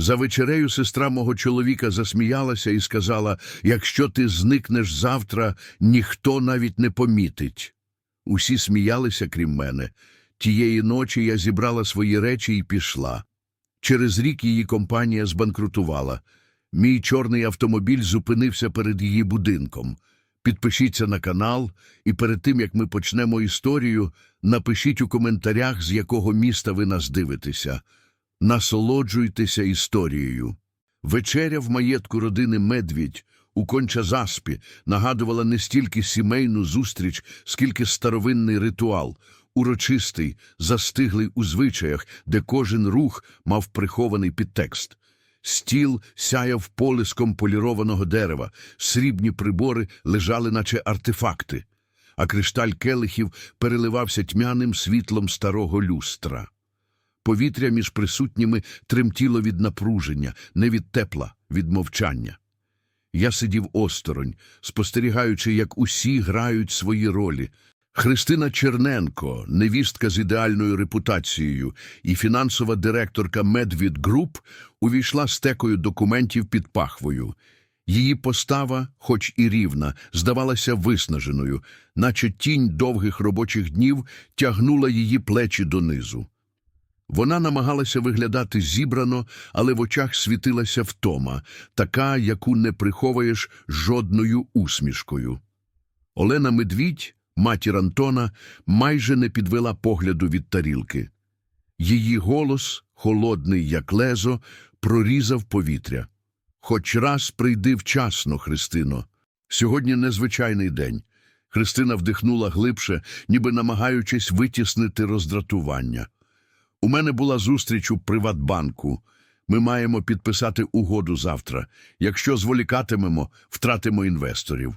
За вечерею сестра мого чоловіка засміялася і сказала, якщо ти зникнеш завтра, ніхто навіть не помітить. Усі сміялися, крім мене. Тієї ночі я зібрала свої речі і пішла. Через рік її компанія збанкрутувала. Мій чорний автомобіль зупинився перед її будинком. Підпишіться на канал, і перед тим, як ми почнемо історію, напишіть у коментарях, з якого міста ви нас дивитеся. Насолоджуйтеся історією. Вечеря в маєтку родини Медвідь у Кончазаспі нагадувала не стільки сімейну зустріч, скільки старовинний ритуал, урочистий, застиглий у звичаях, де кожен рух мав прихований підтекст. Стіл сяяв полиском полірованого дерева, срібні прибори лежали, наче артефакти, а кришталь келихів переливався тьмяним світлом старого люстра. Повітря між присутніми тремтіло від напруження, не від тепла, від мовчання. Я сидів осторонь, спостерігаючи, як усі грають свої ролі. Христина Черненко, невістка з ідеальною репутацією, і фінансова директорка Медвід Груп увійшла стекою документів під пахвою. Її постава, хоч і рівна, здавалася виснаженою, наче тінь довгих робочих днів тягнула її плечі донизу. Вона намагалася виглядати зібрано, але в очах світилася втома, така, яку не приховаєш жодною усмішкою. Олена Медвідь, матір Антона, майже не підвела погляду від тарілки. Її голос, холодний, як лезо, прорізав повітря. Хоч раз прийди вчасно, Христино. Сьогодні незвичайний день. Христина вдихнула глибше, ніби намагаючись витіснити роздратування. У мене була зустріч у Приватбанку. Ми маємо підписати угоду завтра. Якщо зволікатимемо, втратимо інвесторів.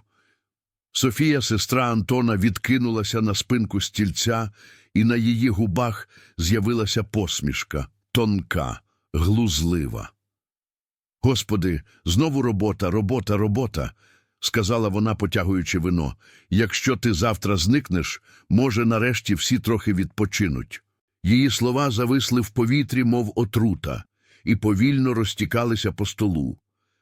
Софія, сестра Антона, відкинулася на спинку стільця, і на її губах з'явилася посмішка, тонка, глузлива. Господи, знову робота, робота, робота, сказала вона, потягуючи вино. Якщо ти завтра зникнеш, може, нарешті всі трохи відпочинуть. Її слова зависли в повітрі, мов отрута, і повільно розтікалися по столу.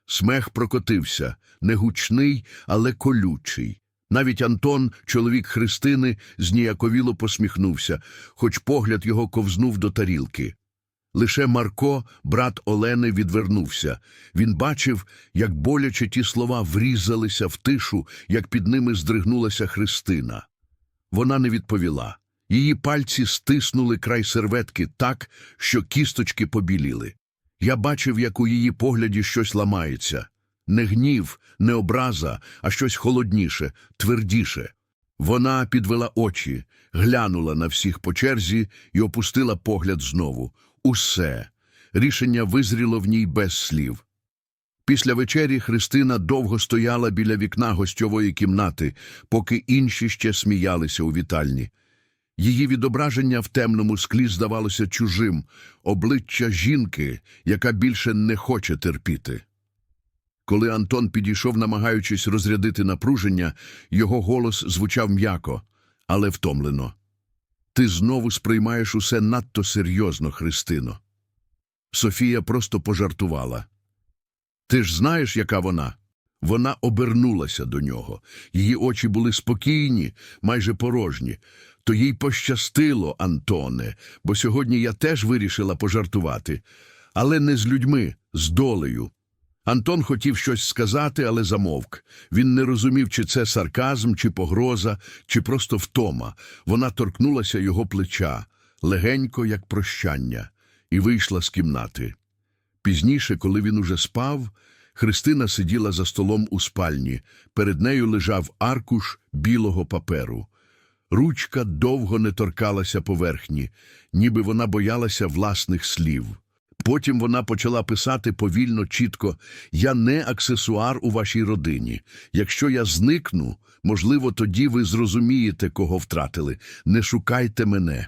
Смех прокотився, не гучний, але колючий. Навіть Антон, чоловік Христини, зніяковіло посміхнувся, хоч погляд його ковзнув до тарілки. Лише Марко, брат Олени, відвернувся. Він бачив, як боляче ті слова врізалися в тишу, як під ними здригнулася Христина. Вона не відповіла. Її пальці стиснули край серветки так, що кісточки побіліли. Я бачив, як у її погляді щось ламається. Не гнів, не образа, а щось холодніше, твердіше. Вона підвела очі, глянула на всіх по черзі і опустила погляд знову. Усе. Рішення визріло в ній без слів. Після вечері Христина довго стояла біля вікна гостьової кімнати, поки інші ще сміялися у вітальні. Її відображення в темному склі здавалося чужим, обличчя жінки, яка більше не хоче терпіти. Коли Антон підійшов, намагаючись розрядити напруження, його голос звучав м'яко, але втомлено. Ти знову сприймаєш усе надто серйозно, Христино. Софія просто пожартувала. Ти ж знаєш, яка вона? Вона обернулася до нього. Її очі були спокійні, майже порожні. То їй пощастило, Антоне, бо сьогодні я теж вирішила пожартувати. Але не з людьми, з долею. Антон хотів щось сказати, але замовк. Він не розумів, чи це сарказм, чи погроза, чи просто втома. Вона торкнулася його плеча, легенько, як прощання, і вийшла з кімнати. Пізніше, коли він уже спав, Христина сиділа за столом у спальні. Перед нею лежав аркуш білого паперу. Ручка довго не торкалася поверхні, ніби вона боялася власних слів. Потім вона почала писати повільно, чітко Я не аксесуар у вашій родині. Якщо я зникну, можливо, тоді ви зрозумієте, кого втратили. Не шукайте мене.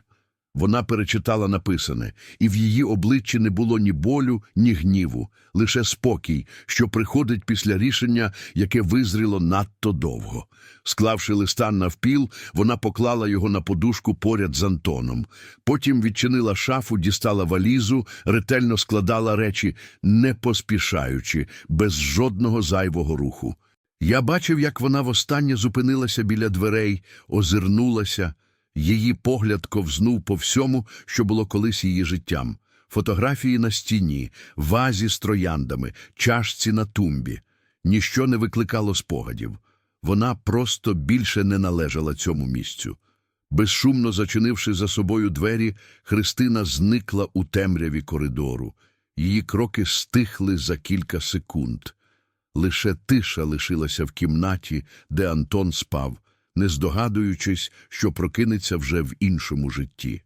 Вона перечитала написане, і в її обличчі не було ні болю, ні гніву, лише спокій, що приходить після рішення, яке визріло надто довго. Склавши листа навпіл, вона поклала його на подушку поряд з Антоном. Потім відчинила шафу, дістала валізу, ретельно складала речі, не поспішаючи, без жодного зайвого руху. Я бачив, як вона востаннє зупинилася біля дверей, озирнулася. Її погляд ковзнув по всьому, що було колись її життям. Фотографії на стіні, вазі з трояндами, чашці на тумбі. Ніщо не викликало спогадів. Вона просто більше не належала цьому місцю. Безшумно зачинивши за собою двері, Христина зникла у темряві коридору. Її кроки стихли за кілька секунд. Лише тиша лишилася в кімнаті, де Антон спав, не здогадуючись, що прокинеться вже в іншому житті.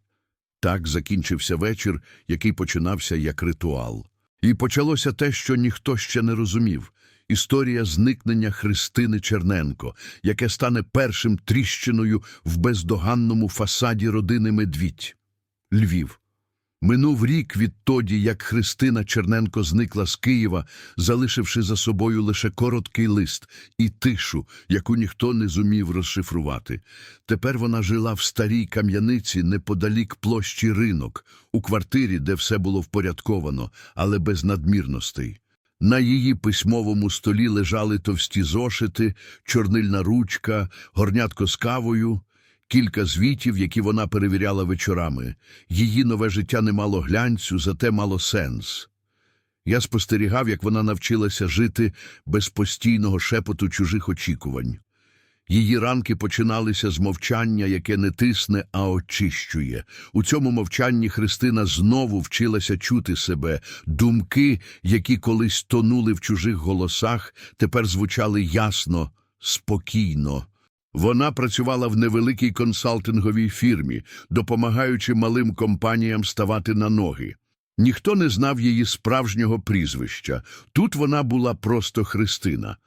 Так закінчився вечір, який починався як ритуал. І почалося те, що ніхто ще не розумів. Історія зникнення Христини Черненко, яке стане першим тріщиною в бездоганному фасаді родини Медвідь. Львів. Минув рік відтоді, як Христина Черненко зникла з Києва, залишивши за собою лише короткий лист і тишу, яку ніхто не зумів розшифрувати. Тепер вона жила в старій кам'яниці неподалік площі ринок, у квартирі, де все було впорядковано, але без надмірностей. На її письмовому столі лежали товсті зошити, чорнильна ручка, горнятко з кавою, кілька звітів, які вона перевіряла вечорами. Її нове життя не мало глянцю, зате мало сенс. Я спостерігав, як вона навчилася жити без постійного шепоту чужих очікувань. Її ранки починалися з мовчання, яке не тисне, а очищує. У цьому мовчанні Христина знову вчилася чути себе. Думки, які колись тонули в чужих голосах, тепер звучали ясно, спокійно. Вона працювала в невеликій консалтинговій фірмі, допомагаючи малим компаніям ставати на ноги. Ніхто не знав її справжнього прізвища. Тут вона була просто Христина.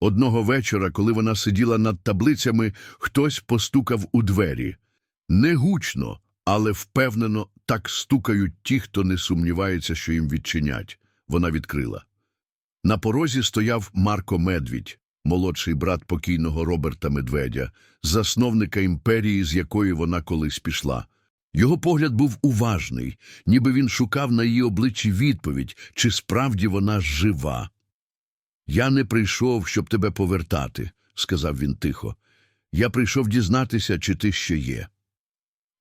Одного вечора, коли вона сиділа над таблицями, хтось постукав у двері. Не гучно, але впевнено так стукають ті, хто не сумнівається, що їм відчинять. Вона відкрила. На порозі стояв Марко Медвідь, молодший брат покійного Роберта Медведя, засновника імперії, з якої вона колись пішла. Його погляд був уважний, ніби він шукав на її обличчі відповідь, чи справді вона жива. Я не прийшов, щоб тебе повертати, сказав він тихо. Я прийшов дізнатися, чи ти ще є.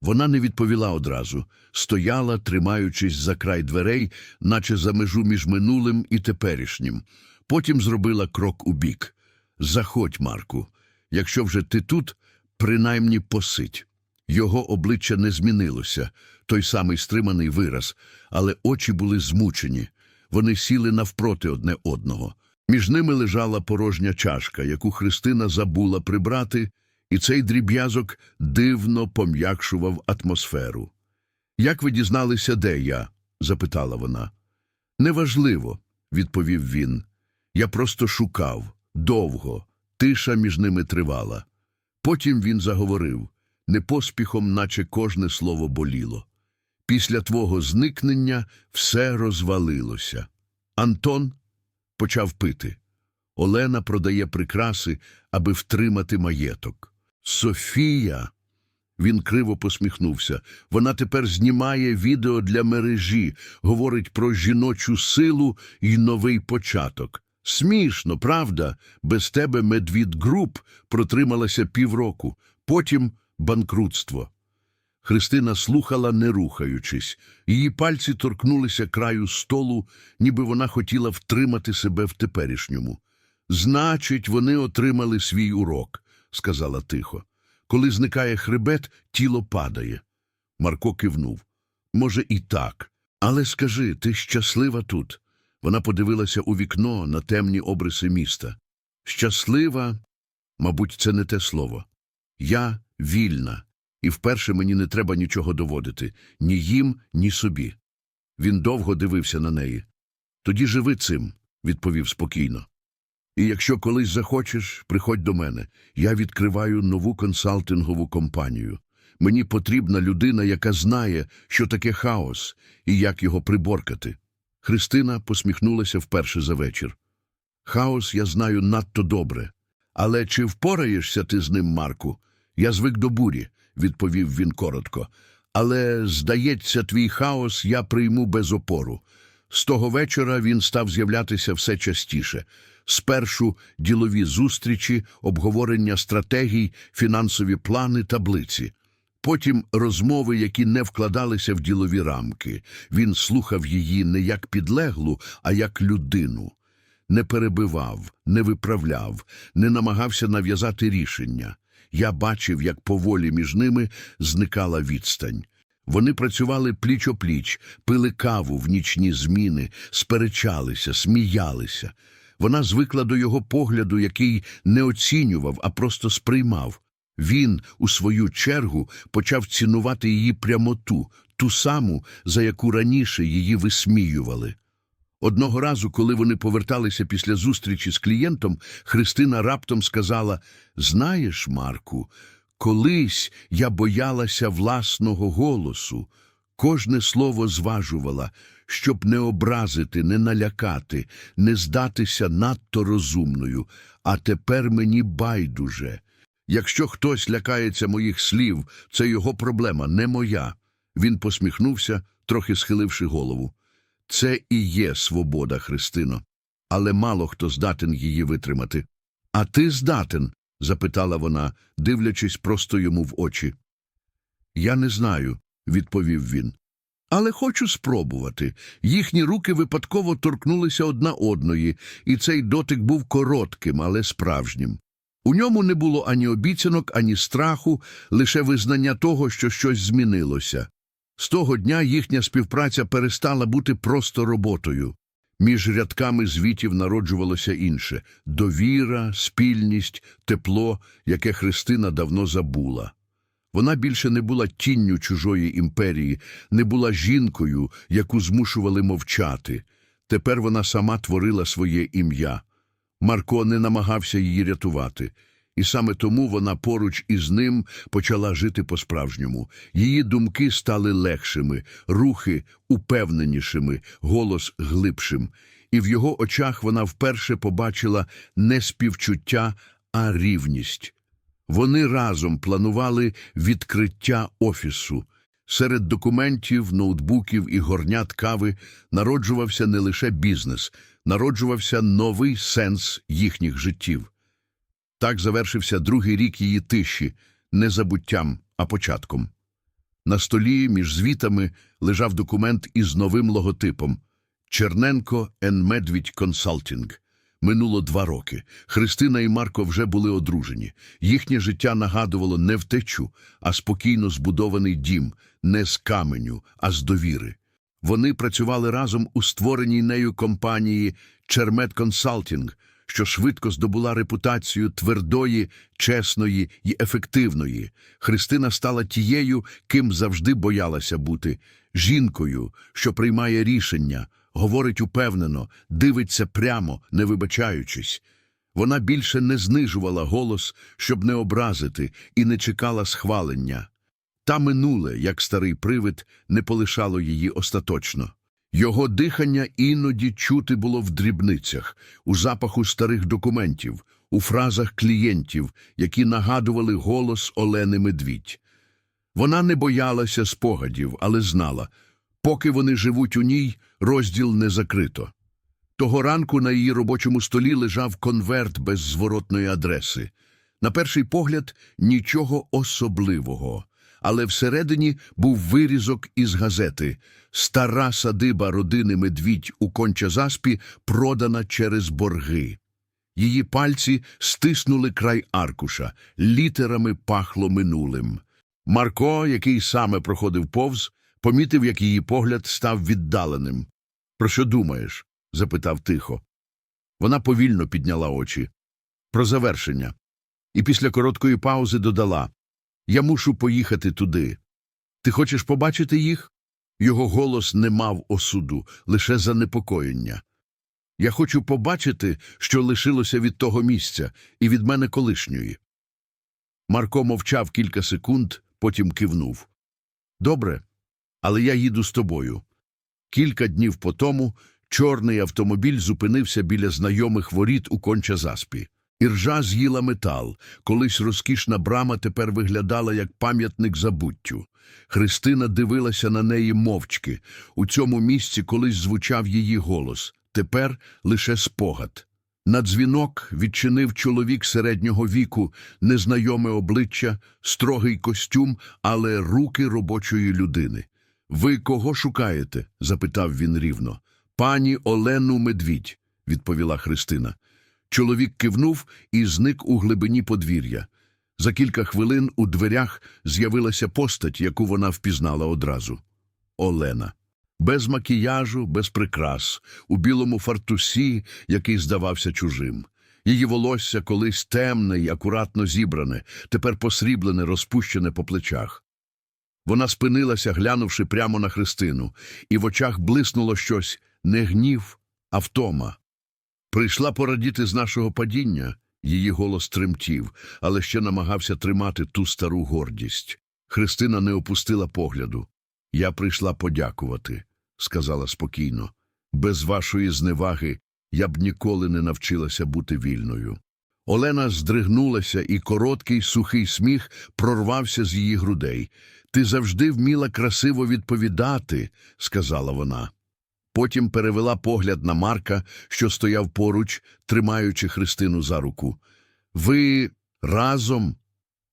Вона не відповіла одразу, стояла, тримаючись за край дверей, наче за межу між минулим і теперішнім. Потім зробила крок убік. Заходь, Марку. Якщо вже ти тут, принаймні посидь. Його обличчя не змінилося, той самий стриманий вираз, але очі були змучені. Вони сіли навпроти одне одного. Між ними лежала порожня чашка, яку Христина забула прибрати, і цей дріб'язок дивно пом'якшував атмосферу. Як ви дізналися, де я? запитала вона. Неважливо, відповів він. Я просто шукав довго, тиша між ними тривала. Потім він заговорив, не поспіхом, наче кожне слово боліло. Після твого зникнення все розвалилося. Антон почав пити. Олена продає прикраси, аби втримати маєток. Софія. Він криво посміхнувся. Вона тепер знімає відео для мережі, говорить про жіночу силу і новий початок. Смішно, правда? Без тебе Медвід Груп протрималася півроку, потім банкрутство. Христина слухала, не рухаючись. Її пальці торкнулися краю столу, ніби вона хотіла втримати себе в теперішньому. Значить, вони отримали свій урок, сказала тихо. Коли зникає хребет, тіло падає. Марко кивнув. Може, і так. Але скажи, ти щаслива тут? Вона подивилася у вікно на темні обриси міста. Щаслива, мабуть, це не те слово. Я вільна, і вперше мені не треба нічого доводити ні їм, ні собі. Він довго дивився на неї. Тоді живи цим, відповів спокійно. І якщо колись захочеш, приходь до мене. Я відкриваю нову консалтингову компанію. Мені потрібна людина, яка знає, що таке хаос і як його приборкати. Христина посміхнулася вперше за вечір. Хаос я знаю надто добре. Але чи впораєшся ти з ним, Марку? Я звик до бурі, відповів він коротко. Але, здається, твій хаос я прийму без опору. З того вечора він став з'являтися все частіше. Спершу ділові зустрічі, обговорення стратегій, фінансові плани, таблиці. Потім розмови, які не вкладалися в ділові рамки. Він слухав її не як підлеглу, а як людину. Не перебивав, не виправляв, не намагався нав'язати рішення. Я бачив, як поволі між ними зникала відстань. Вони працювали пліч-опліч, пили каву в нічні зміни, сперечалися, сміялися. Вона звикла до його погляду, який не оцінював, а просто сприймав. Він, у свою чергу, почав цінувати її прямоту, ту саму, за яку раніше її висміювали. Одного разу, коли вони поверталися після зустрічі з клієнтом, Христина раптом сказала: Знаєш, Марку, колись я боялася власного голосу, кожне слово зважувала, щоб не образити, не налякати, не здатися надто розумною, а тепер мені байдуже. Якщо хтось лякається моїх слів, це його проблема, не моя. Він посміхнувся, трохи схиливши голову. Це і є свобода, Христино, але мало хто здатен її витримати. А ти здатен? запитала вона, дивлячись просто йому в очі. Я не знаю, відповів він. Але хочу спробувати. Їхні руки випадково торкнулися одна одної, і цей дотик був коротким, але справжнім. У ньому не було ані обіцянок, ані страху, лише визнання того, що щось змінилося. З того дня їхня співпраця перестала бути просто роботою. Між рядками звітів народжувалося інше – довіра, спільність, тепло, яке Христина давно забула. Вона більше не була тінню чужої імперії, не була жінкою, яку змушували мовчати. Тепер вона сама творила своє ім'я. Марко не намагався її рятувати. І саме тому вона поруч із ним почала жити по-справжньому. Її думки стали легшими, рухи упевненішими, голос глибшим. І в його очах вона вперше побачила не співчуття, а рівність. Вони разом планували відкриття офісу. Серед документів, ноутбуків і горнят кави народжувався не лише бізнес, народжувався новий сенс їхніх життів. Так завершився другий рік її тиші, не забуттям, а початком. На столі між звітами лежав документ із новим логотипом Черненко ен Медвідь Консалтінг. Минуло два роки. Христина і Марко вже були одружені. Їхнє життя нагадувало не втечу, а спокійно збудований дім, не з каменю, а з довіри. Вони працювали разом у створеній нею компанії Чермет Консалтінг, що швидко здобула репутацію твердої, чесної і ефективної. Христина стала тією, ким завжди боялася бути жінкою, що приймає рішення, говорить упевнено, дивиться прямо, не вибачаючись. Вона більше не знижувала голос, щоб не образити, і не чекала схвалення. Та минуле, як старий привид, не полишало її остаточно. Його дихання іноді чути було в дрібницях, у запаху старих документів, у фразах клієнтів, які нагадували голос Олени Медвідь. Вона не боялася спогадів, але знала, поки вони живуть у ній, розділ не закрито. Того ранку на її робочому столі лежав конверт без зворотної адреси. На перший погляд, нічого особливого. Але всередині був вирізок із газети «Стара садиба родини Медвідь у Кончазаспі продана через борги». Її пальці стиснули край аркуша, літерами пахло минулим. Марко, який саме проходив повз, помітив, як її погляд став віддаленим. «Про що думаєш?» – запитав тихо. Вона повільно підняла очі. Про завершення. І після короткої паузи додала Я мушу поїхати туди. Ти хочеш побачити їх? Його голос не мав осуду, лише занепокоєння. Я хочу побачити, що лишилося від того місця, і від мене колишньої. Марко мовчав кілька секунд, потім кивнув. Добре, але я їду з тобою. Кілька днів по тому чорний автомобіль зупинився біля знайомих воріт у Конча-Заспі. Іржа з'їла метал. Колись розкішна брама тепер виглядала як пам'ятник забуттю. Христина дивилася на неї мовчки. У цьому місці колись звучав її голос. Тепер лише спогад. На дзвінок відчинив чоловік середнього віку, незнайоме обличчя, строгий костюм, але руки робочої людини. Ви кого шукаєте? запитав він рівно. Пані Олену Медвідь, відповіла Христина. Чоловік кивнув і зник у глибині подвір'я. За кілька хвилин у дверях з'явилася постать, яку вона впізнала одразу. Олена. Без макіяжу, без прикрас, у білому фартусі, який здавався чужим. Її волосся колись темне й акуратно зібране, тепер посріблене, розпущене по плечах. Вона спинилася, глянувши прямо на Христину, і в очах блиснуло щось не гнів, а втома. Прийшла порадіти з нашого падіння. Її голос тремтів, але ще намагався тримати ту стару гордість. Христина не опустила погляду. Я прийшла подякувати, сказала спокійно. Без вашої зневаги я б ніколи не навчилася бути вільною. Олена здригнулася, і короткий сухий сміх прорвався з її грудей. Ти завжди вміла красиво відповідати, сказала вона. Потім перевела погляд на Марка, що стояв поруч, тримаючи Христину за руку. Ви разом?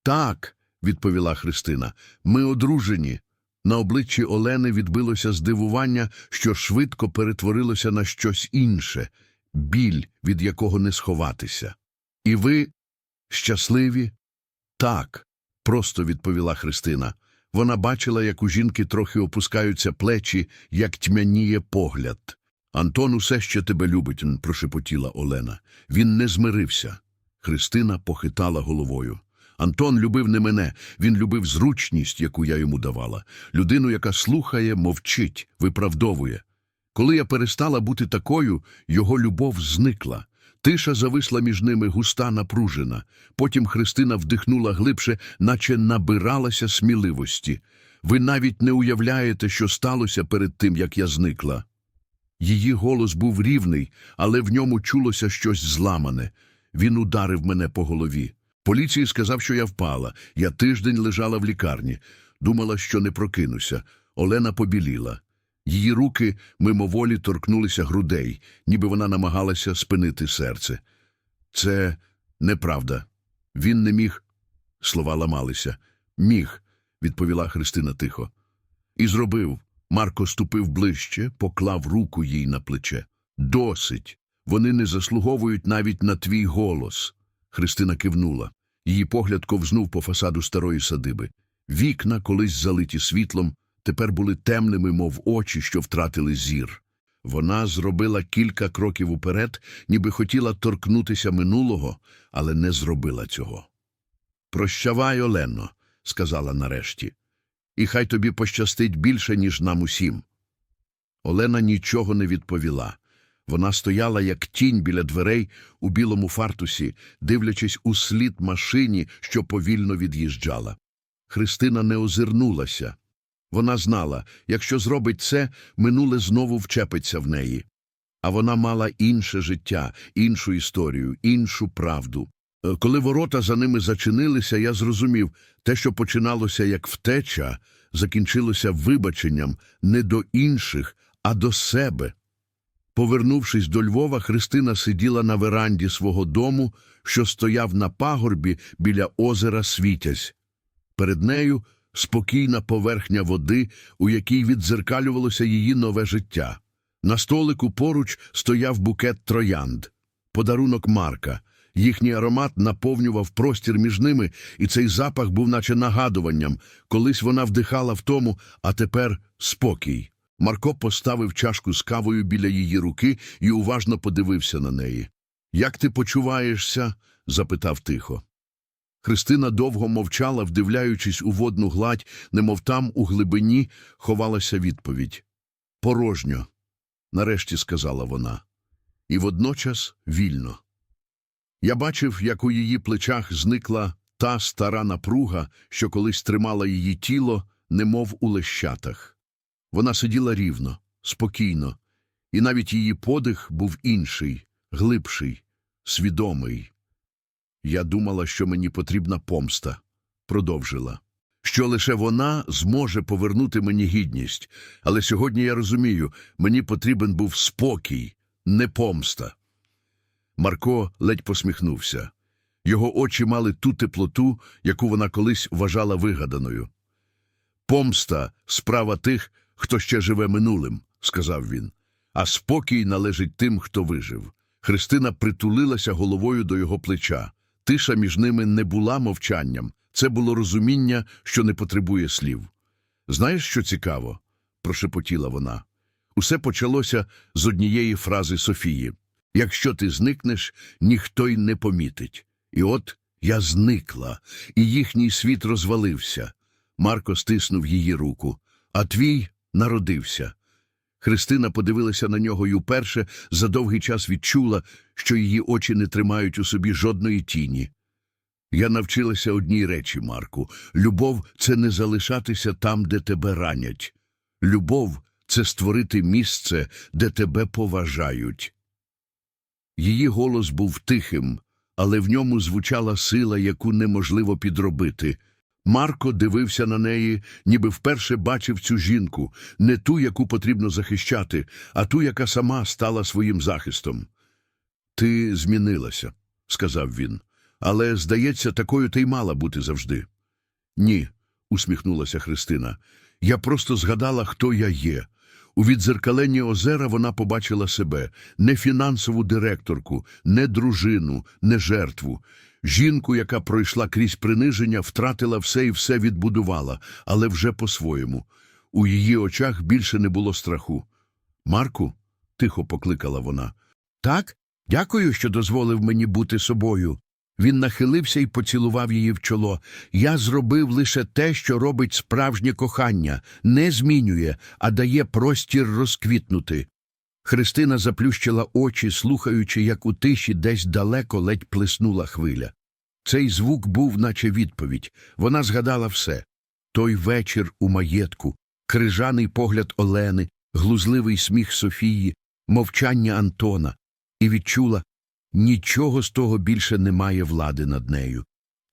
Так, відповіла Христина. Ми одружені. На обличчі Олени відбилося здивування, що швидко перетворилося на щось інше, біль, від якого не сховатися. І ви щасливі? Так, просто відповіла Христина. Вона бачила, як у жінки трохи опускаються плечі, як тьмяніє погляд. Антон усе ще тебе любить, прошепотіла Олена. Він не змирився. Христина похитала головою. Антон любив не мене, він любив зручність, яку я йому давала, людину, яка слухає, мовчить, виправдовує. Коли я перестала бути такою, його любов зникла. Тиша зависла між ними густа напружена. Потім Христина вдихнула глибше, наче набиралася сміливості. Ви навіть не уявляєте, що сталося перед тим, як я зникла. Її голос був рівний, але в ньому чулося щось зламане. Він ударив мене по голові. Поліції сказав, що я впала. Я тиждень лежала в лікарні. Думала, що не прокинуся. Олена побіліла. Її руки мимоволі торкнулися грудей, ніби вона намагалася спинити серце. Це неправда. Він не міг. Слова ламалися. Міг, відповіла Христина тихо. І зробив. Марко ступив ближче, поклав руку їй на плече. Досить. Вони не заслуговують навіть на твій голос. Христина кивнула. Її погляд ковзнув по фасаду старої садиби. Вікна, колись залиті світлом, тепер були темними, мов очі, що втратили зір. Вона зробила кілька кроків уперед, ніби хотіла торкнутися минулого, але не зробила цього. Прощавай, Олено, сказала нарешті, і хай тобі пощастить більше, ніж нам усім. Олена нічого не відповіла. Вона стояла, як тінь біля дверей у білому фартусі, дивлячись у слід машині, що повільно від'їжджала. Христина не озирнулася. Вона знала, якщо зробить це, минуле знову вчепиться в неї. А вона мала інше життя, іншу історію, іншу правду. Е, Коли ворота за ними зачинилися, я зрозумів, те, що починалося як втеча, закінчилося вибаченням не до інших, а до себе. Повернувшись до Львова, Христина сиділа на веранді свого дому, що стояв на пагорбі біля озера Світязь. Перед нею спокійна поверхня води, у якій віддзеркалювалося її нове життя. На столику поруч стояв букет троянд, подарунок Марка. Їхній аромат наповнював простір між ними, і цей запах був наче нагадуванням. Колись вона вдихала в тому, а тепер спокій. Марко поставив чашку з кавою біля її руки і уважно подивився на неї. Як ти почуваєшся? запитав тихо. Христина довго мовчала, вдивляючись у водну гладь, немов там, у глибині, ховалася відповідь. Порожньо, нарешті сказала вона, і водночас вільно. Я бачив, як у її плечах зникла та стара напруга, що колись тримала її тіло, немов у лещатах. Вона сиділа рівно, спокійно, і навіть її подих був інший, глибший, свідомий. Я думала, що мені потрібна помста, продовжила, що лише вона зможе повернути мені гідність. Але сьогодні я розумію, мені потрібен був спокій, не помста. Марко ледь посміхнувся. Його очі мали ту теплоту, яку вона колись вважала вигаданою. Помста справа тих, хто ще живе минулим, сказав він, а спокій належить тим, хто вижив. Христина притулилася головою до його плеча. Тиша між ними не була мовчанням, це було розуміння, що не потребує слів. Знаєш, що цікаво? прошепотіла вона. Усе почалося з однієї фрази Софії Якщо ти зникнеш, ніхто й не помітить. І от я зникла, і їхній світ розвалився. Марко стиснув її руку. А твій народився. Христина подивилася на нього і уперше за довгий час відчула, що її очі не тримають у собі жодної тіні. Я навчилася одній речі, Марку. Любов це не залишатися там, де тебе ранять. Любов це створити місце, де тебе поважають. Її голос був тихим, але в ньому звучала сила, яку неможливо підробити. Марко дивився на неї, ніби вперше бачив цю жінку, не ту, яку потрібно захищати, а ту, яка сама стала своїм захистом. Ти змінилася, сказав він, але, здається, такою ти й мала бути завжди. Ні, усміхнулася Христина. Я просто згадала, хто я є. У відзеркаленні озера вона побачила себе не фінансову директорку, не дружину, не жертву. Жінку, яка пройшла крізь приниження, втратила все і все відбудувала, але вже по-своєму. У її очах більше не було страху. Марку, тихо покликала вона. Так, дякую, що дозволив мені бути собою. Він нахилився і поцілував її в чоло. Я зробив лише те, що робить справжнє кохання, не змінює, а дає простір розквітнути. Христина заплющила очі, слухаючи, як у тиші десь далеко ледь плеснула хвиля. Цей звук був, наче відповідь. Вона згадала все той вечір у маєтку, крижаний погляд Олени, глузливий сміх Софії, мовчання Антона, і відчула нічого з того більше не має влади над нею.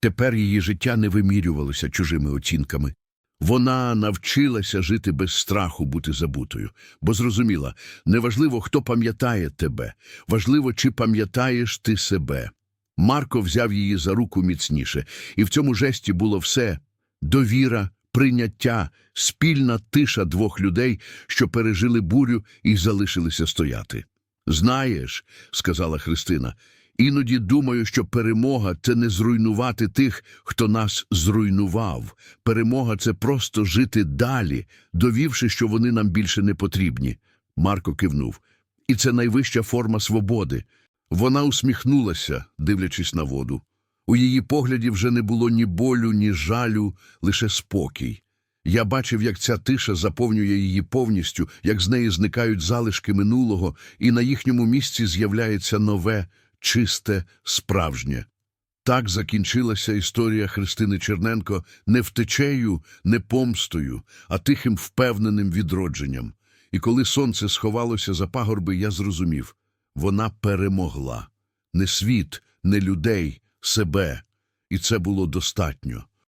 Тепер її життя не вимірювалося чужими оцінками. Вона навчилася жити без страху бути забутою, бо зрозуміла, неважливо, хто пам'ятає тебе, важливо, чи пам'ятаєш ти себе. Марко взяв її за руку міцніше, і в цьому жесті було все довіра, прийняття, спільна тиша двох людей, що пережили бурю і залишилися стояти. Знаєш, сказала Христина, іноді думаю, що перемога це не зруйнувати тих, хто нас зруйнував. Перемога це просто жити далі, довівши, що вони нам більше не потрібні. Марко кивнув. І це найвища форма свободи. Вона усміхнулася, дивлячись на воду. У її погляді вже не було ні болю, ні жалю, лише спокій. Я бачив, як ця тиша заповнює її повністю, як з неї зникають залишки минулого, і на їхньому місці з'являється нове, чисте, справжнє. Так закінчилася історія Христини Черненко не втечею, не помстою, а тихим впевненим відродженням. І коли сонце сховалося за пагорби, я зрозумів вона перемогла не світ, не людей, себе, і це було достатньо.